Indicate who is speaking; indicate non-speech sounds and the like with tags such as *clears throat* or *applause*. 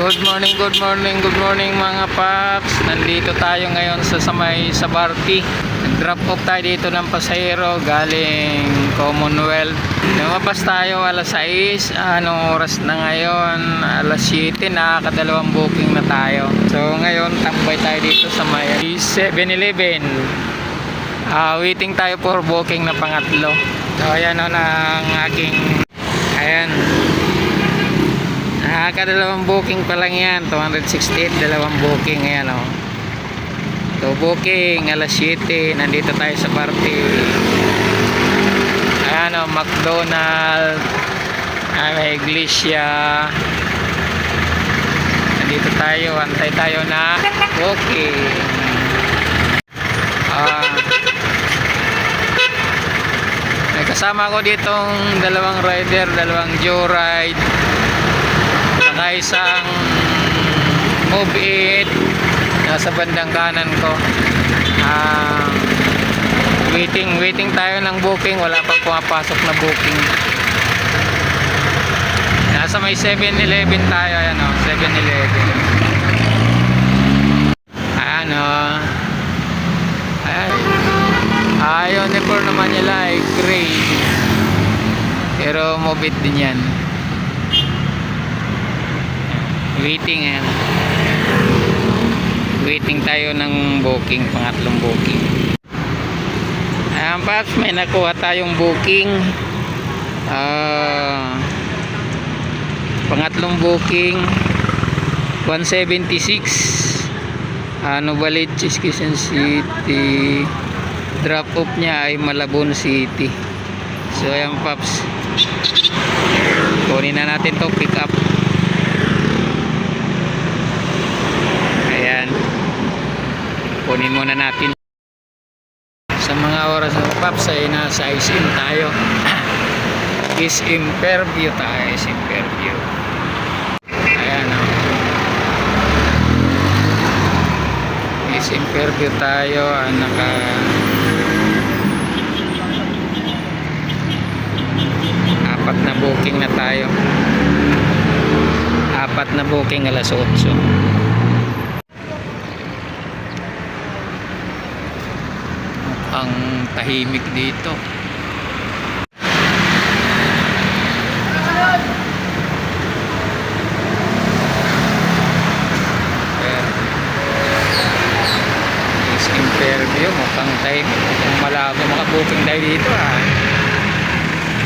Speaker 1: Good morning, good morning, good morning mga paps. Nandito tayo ngayon sa Samay Sabarti. Nag-drop off tayo dito ng pasahero galing Commonwealth. Lumabas tayo alas 6. Anong oras na ngayon? Alas 7. Nakakadalawang booking na tayo. So ngayon tambay tayo dito sa may 7-Eleven. Ah, waiting tayo for booking na pangatlo. So ayan o ng aking Nakakadalawang booking pa lang yan. 268, dalawang booking. Ayan o. So, booking, alas 7. Nandito tayo sa party. Ayan o, McDonald. Ah, may iglesia. Nandito tayo. Antay tayo na booking. Ah. may kasama ko ditong dalawang rider, dalawang joyride saka isang move it nasa bandang kanan ko. Ah, waiting waiting tayo ng booking. Wala pa pumapasok na booking. Nasa may 7-Eleven tayo ayan o. 7-Eleven ayan o. Ayan. Ah, uniform naman nila ay gray. Pero move it din yan waiting ayan. Waiting tayo ng booking pangatlong booking. Ayan paps may nakuha tayong booking. Ah, pangatlong booking 176 ano Novaliches Quezon City. Drop off niya ay Malabon City. So ayan paps kunin na natin to pick up Ayan. Kunin muna natin. Sa mga oras ng Paps ay nasa ISIM tayo. *clears throat* ISIM Fairview tayo. ISIM Fairview. Ayan o. ISIM Fairview tayo. Ah, naka... Apat na booking na tayo. Apat na booking alas 8. ang tahimik dito. Fairview mukhang tayo kung malago makabuking tayo dito ah.